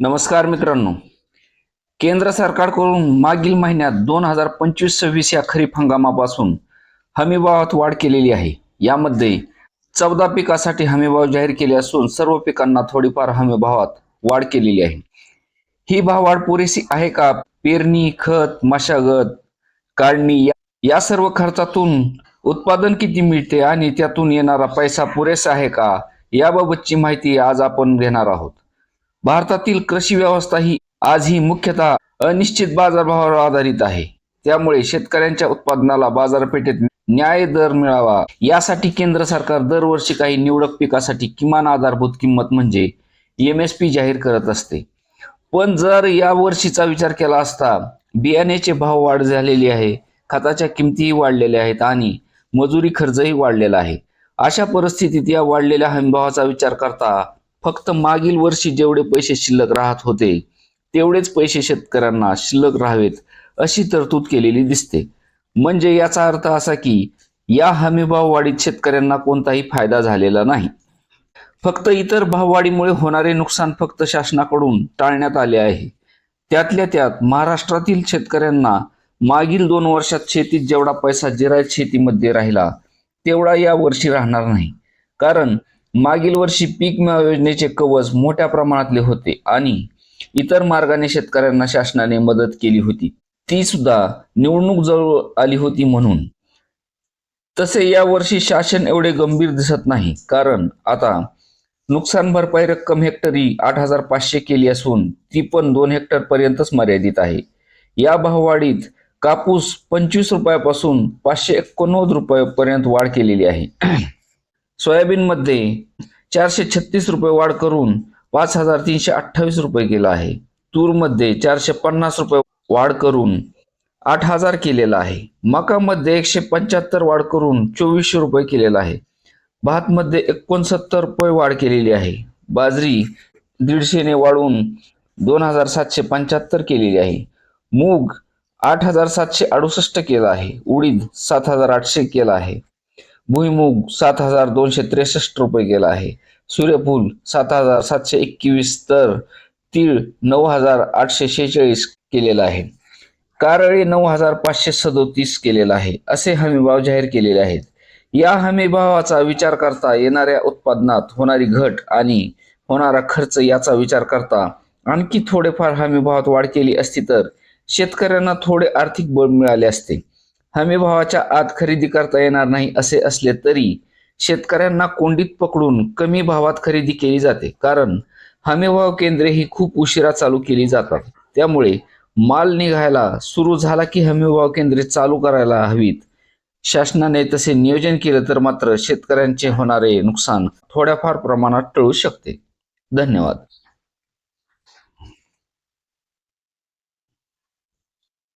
नमस्कार मित्रांनो. केंद्र सरकारकडून मागील महिन्यात दोन हजार पंचवीस सव्वीस या खरीप हंगामापासून हमीभावात वाढ केलेली आहे. यामध्ये चौदा पिकासाठी हमीभाव जाहीर केले असून सर्व पिकांना थोडीफार हमीभावात वाढ केलेली आहे. ही भाववाढ पुरेशी आहे का? पेरणी खत मशागत काढणी या- सर्व खर्चातून उत्पादन किती मिळते आणि त्यातून येणारा पैसा पुरेसा आहे का? याबाबतची माहिती आज आपण घेणार आहोत. भारतातील कृषी व्यवस्था ही आज ही मुख्यतः अनिश्चित बाजारभावावर आधारित आहे. त्यामुळे शेतकऱ्यांच्या उत्पादनाला बाजारपेठेत न्याय दर मिळावा. यासाठी केंद्र सरकार दरवर्षी काही निवडक पिकासाठी किमान आधारभूत किंमत म्हणजे एम एस पी जाहीर करत असते. पण जर या वर्षीचा विचार केला असता बियाण्याचे भाव वाढ झालेली आहे खताच्या किमतीही वाढलेल्या आहेत आणि मजुरी खर्चही वाढलेला आहे. अशा परिस्थितीत या वाढलेल्या हमीभावाचा विचार करता फक्त मागील वर्षी जेवढे पैसे शिल्लक राहत होते तेवढेच पैसे शेतकऱ्यांना शिल्लक राहावेत अशी तरतूद केलेली दिसते. म्हणजे याचा अर्थ असा की या हमीभाव वाढीत शेतकऱ्यांना कोणताही फायदा झालेला नाही. फक्त इतर भाववाढीमुळे होणारे नुकसान फक्त शासनाकडून टाळण्यात आले आहे. त्यातल्या त्यात महाराष्ट्रातील शेतकऱ्यांना मागील दोन वर्षात शेतीत जेवढा पैसा जिरायत शेतीमध्ये राहिला तेवढा या वर्षी राहणार नाही. कारण मागील वर्षी पीक विमा योजनेचे कवच मोठ्या प्रमाणातले होते आणि इतर मार्गाने शेतकऱ्यांना शासनाने मदत केली होती. ती सुद्धा निवडणूक जवळ आली होती म्हणून. तसे या वर्षी शासन एवढे गंभीर दिसत नाही. कारण आता नुकसान भरपाई रक्कम हेक्टरी आठ हजार पाचशे केली असून ती पण दोन हेक्टर पर्यंतच मर्यादित आहे. या भाववाढीत कापूस पंचवीस रुपयापासून पाचशे एकोणनव्वद रुपयापर्यंत वाढ केलेली आहे. सोयाबीनमध्ये चारशे छत्तीस रुपये वाढ करून पाच हजार तीनशे अठ्ठावीस रुपये केला आहे. तूरमध्ये चारशे पन्नास रुपये वाढ करून आठ हजार केलेला आहे. मकामध्ये एकशे पंच्याहत्तर वाढ करून चोवीसशे रुपये केलेला आहे. भातमध्ये एकोणसत्तर रुपये वाढ केलेली आहे. बाजरी दीडशेने वाढवून दोन हजार सातशे पंच्याहत्तर केलेली आहे. मूग आठ हजार सातशे अडुसष्ट केला आहे. उडीद सात हजार आठशे केला आहे. भुईमूग सात हजार दोनशे त्रेसष्ट रुपये गेला आहे. सूर्यफूल सात हजार सातशे एकवीस तर तीळ नऊ हजार आठशे शेहेचाळीस केलेला आहे. कारळे नऊ हजार पाचशे सदोतीस केलेला आहे. असे हमीभाव जाहीर केलेले आहेत. या हमीभावाचा विचार करता येणाऱ्या उत्पादनात होणारी घट आणि होणारा खर्च याचा विचार करता आणखी थोडेफार हमीभावात वाढ केली असती तर शेतकऱ्यांना थोडे आर्थिक बळ मिळाले असते. हमीभावाच्या आत खरेदी करता येणार नाही असे असले तरी शेतकऱ्यांना कोंडीत पकडून कमी भावात खरेदी केली जाते. कारण हमीभाव केंद्रे ही खूप उशिरा चालू केली जातात. त्यामुळे माल निघायला सुरू झाला की हमीभाव केंद्रे चालू करायला हवीत. शासनाने तसे नियोजन केलं तर मात्र शेतकऱ्यांचे होणारे नुकसान थोड्याफार प्रमाणात टळू शकते. धन्यवाद.